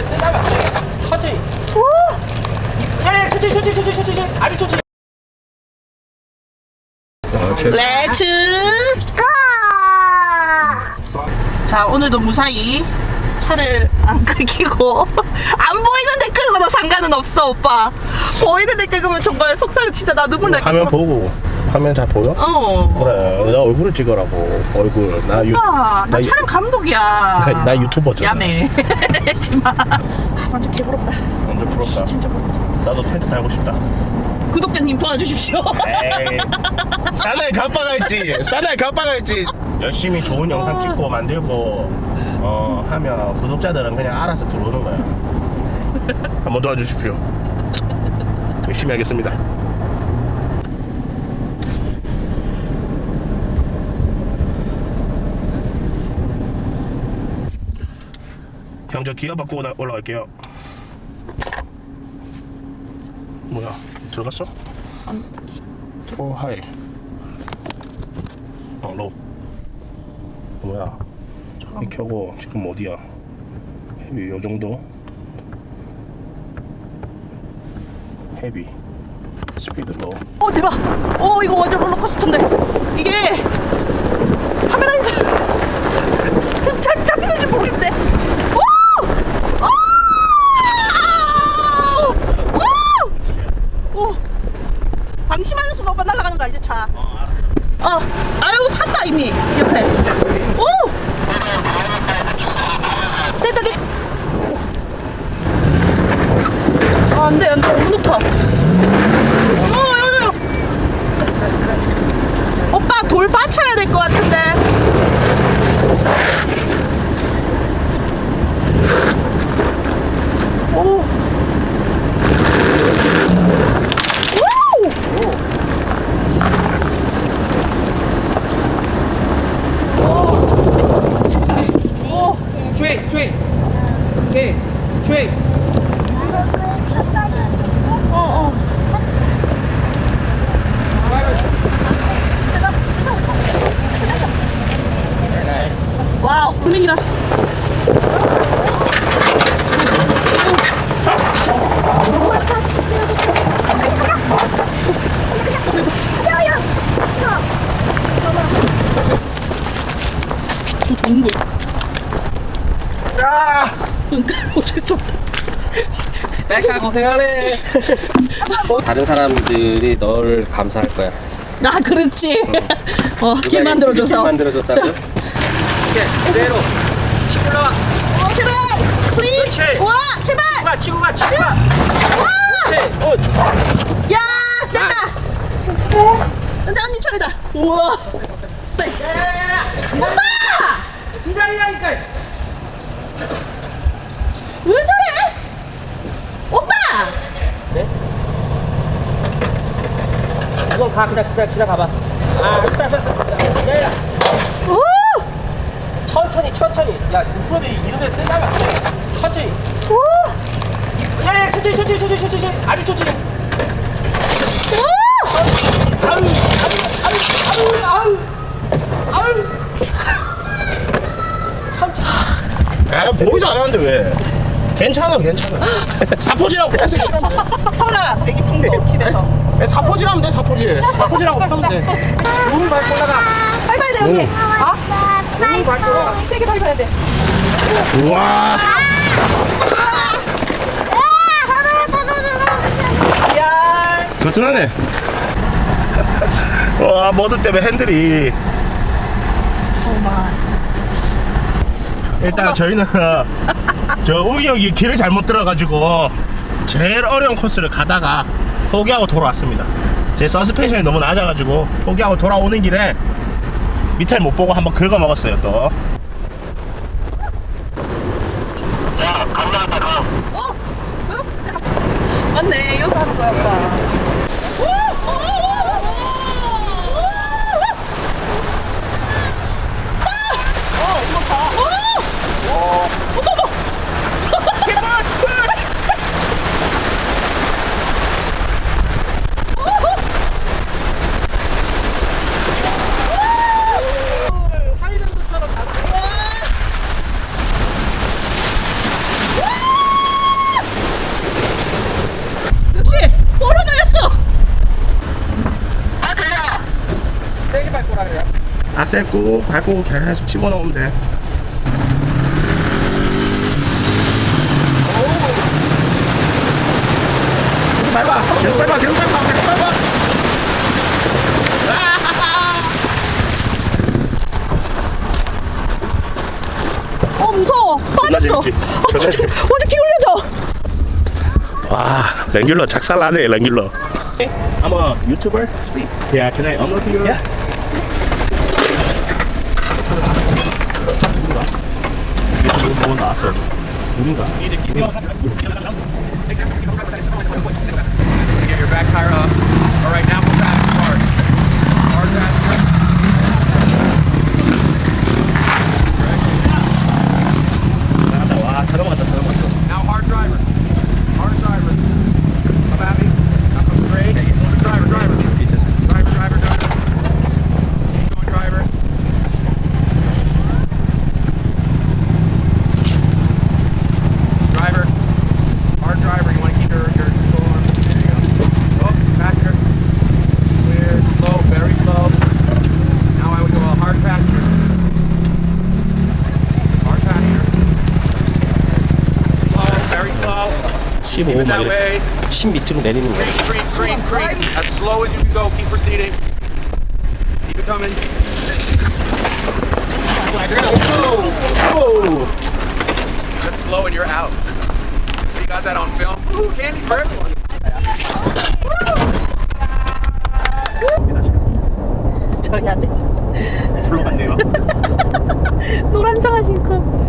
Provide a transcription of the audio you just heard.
안 돼. 천천히. 야, 천천히, 천천히, 천천히, 천천히. 아주 천천히. 렛츠 고! 자 오늘도 무사히 차를 안 끌기고 안 보이는데 끌고도 상관은 없어 오빠 보이는데 끌으면 정말 속상 진짜 나 눈물 날 화면 보고 화면 잘 보여? 어. 그래. 나 얼굴을 찍으라고. 얼굴. 나 유, 오빠 나 유- 촬영 감독이야. 나, 나 유튜버잖아. 야매. 했지마. 아, 완전 개부럽다. 완전 부럽다. 진짜 부럽다. 나도 텐트 달고 싶다. 구독자님 도와주십시오. 에이. 싸날 가빠가 있지. 싸날 가빠가 있지. 열심히 좋은 영상 찍고 만들고 어 하면 구독자들은 그냥 알아서 들어오는 거야. 한번 도와주십시오. 열심히 하겠습니다 형저 기어 바꾸고 나- 올라갈게요. 뭐야 들어갔어? 포 하이 어 로우 뭐야 이 켜고 지금 어디야? 헤비 요 정도? 헤비 스피드 로우 오 대박! 오 이거 완전 롤러코스터인데. 이게 카메라에서 잘 잡히는지 모르겠네 오! 오! 오! 오! 방심하는 수만 번 날아가는 거 알지 차 어, 아유 탔다 이미 옆에 오! 됐다 됐다 아, 안 돼 안 돼 너무 높아 어, 야, 야. 오빠 돌 받쳐야 될 것 같은데. 오. 스트레이트. 어, 어. Hul민이다. 좋은 거야. 아! 어쩔 수 없다. 백카 고생하네. 다른 사람들이 너를 감사할 거야. 아, 그렇지. 어, 길 만들어줘서. 길 만들어줬다고? 오케이, 그대로. 치고 올라와. 어, 제발! 플리즈! 그렇지. 와, 제발! 치고 가, 치고 가, 치고 가. 와! 오케이, 굿. 야, 됐다! 이제 언니 차례다. 우와! 네. 엄마! 기다리라니까. 왜 저래? 오빠! 우선 가, 그냥, 그냥 지나가봐. 아, 됐다, 됐어. 기다려. 오! 천천히, 천천히. 야, 우프로들이 이런데 세다면 안 돼. 천천히. 오! 야, 야, 천천히, 천천히, 천천히, 천천히. 아주 천천히. 오! 아우, 아우, 아우, 아우, 아우, 아우. 천천히. 아 보이도 않았는데 왜 괜찮아 괜찮아 사포질하고 평생 치면 헐아, 애기 통도 집에서. 돼 사포질하면 돼 사포질 사포질하고 타면 돼몸 밟고 올라가. 밟아야 돼, 여기. 올라가. 세게 밟아야 돼. 우와. 야, 거뜬하네. 와 머드 때문에 핸들이. 일단 저희는 저 우기 형이 길을 잘못 들어가지고 제일 어려운 코스를 가다가 포기하고 돌아왔습니다. 제 서스펜션이 너무 낮아가지고 포기하고 돌아오는 길에 밑을 못 보고 한번 긁어 먹었어요 또 자, 간다, 가. 어? 어? 맞네, 여기서 하는 거야, 오빠. 오! 오! 오! 오! 오! 어, 이거 봐. 오! 어머, 어머! 하이랜드처럼 가는 와! 악셀 꾹 밟고 계속 집어넣으면 돼. 계속 밟아. 계속 밟아. 계속 밟아. 계속 밟아. 어 무서워. 빠졌어. 재밌지? 어떻게 어떻게 올려줘? 와, 랭귤러 작살나네, 랭귤러. I'm a YouTuber. Speak. Yeah, can I upload to your? Yeah. Bloomba. Get your back tire off. 15, 막 이렇게 10 밑으로 내리는 거예요. Creep, creep, creep. As slow as you can go, keep proceeding. Keep it coming. Whoa! That's slow and you're out. You got that on film? Ooh, candy for everyone. 저야 돼. 불러갔네요. 노란 장화 신고.